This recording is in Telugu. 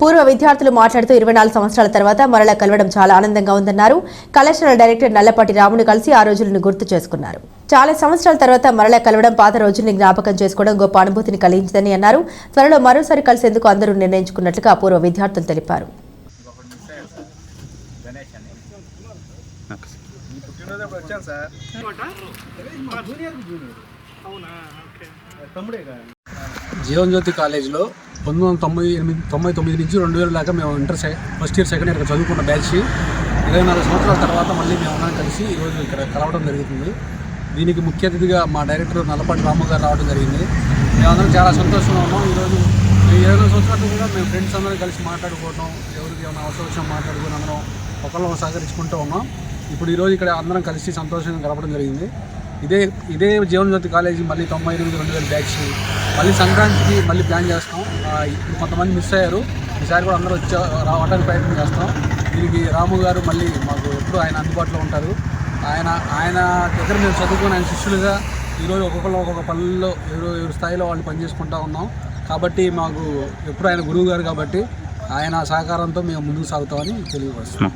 పూర్వ విద్యార్థులు మాట్లాడుతూ ఇరవై నాలుగు సంవత్సరాల తర్వాత మరలా కలవడం చాలా ఆనందంగా ఉందన్నారు. కళాశాల డైరెక్టర్ నల్లపాటి రామును కలిసి ఆ రోజులను గుర్తు చేసుకున్నారు. చాలా సంవత్సరాల తర్వాత మరలా కలవడం పాత రోజుల్ని జ్ఞాపకం చేసుకోవడం గొప్ప అనుభూతిని కలిగించిందని అన్నారు. త్వరలో మరోసారి కలిసేందుకు అందరూ నిర్ణయించుకున్నట్లుగా పూర్వ విద్యార్థులు తెలిపారు. జీవన్ జ్యోతి కాలేజ్లో పంతొమ్మిది వందల తొంభై ఎనిమిది తొంభై తొమ్మిది నుంచి రెండు వేల దాకా మేము ఇంటర్ సె ఫస్ట్ ఇయర్ సెకండ్ ఇయర్ చదువుకున్న బ్యాచ్. ఇరవై నాలుగు సంవత్సరాల తర్వాత మళ్ళీ మేము అందరం కలిసి ఈరోజు ఇక్కడ కలవడం జరుగుతుంది దీనికి ముఖ్య అతిథిగా మా డైరెక్టర్ నల్లపాటి రాము గారు రావడం జరిగింది. మేమందరం చాలా సంతోషంగా ఉన్నాం. ఈరోజు ఇరవై నాలుగు సంవత్సరాలు కూడా మేము ఫ్రెండ్స్ అందరం కలిసి మాట్లాడుకోవడం ఎవరికి ఏమైనా అవసరం వచ్చినా మాట్లాడుకుని అందరం ఒకళ్ళని సహకరించుకుంటూ ఉన్నాం. ఇప్పుడు ఈరోజు ఇక్కడ అందరం కలిసి సంతోషంగా గడపడం జరిగింది. ఇదే ఇదే జీవనజ్యోతి కాలేజీ మళ్ళీ తొంభై ఎనిమిది రెండు వేల బ్యాచ్ మళ్ళీ సంక్రాంతికి మళ్ళీ ప్లాన్ చేస్తాం. ఇప్పుడు కొంతమంది మిస్ అయ్యారు. ఈసారి కూడా అందరూ వచ్చే రావడానికి ప్రయత్నం చేస్తాం. దీనికి రాము గారు మళ్ళీ మాకు ఎప్పుడు ఆయన అందుబాటులో ఉంటారు. ఆయన ఆయన దగ్గర మేము చదువుకుని ఆయన శిష్యులుగా ఈరోజు ఒక్కొక్కరు ఒక్కొక్క పనుల్లో ఎవరు ఎవరి స్థాయిలో వాళ్ళు పనిచేసుకుంటూ ఉన్నాం. కాబట్టి మాకు ఎప్పుడు ఆయన గురువు గారు కాబట్టి ఆయన సహకారంతో మేము ముందుకు సాగుతామని తెలియపరుస్తున్నాం.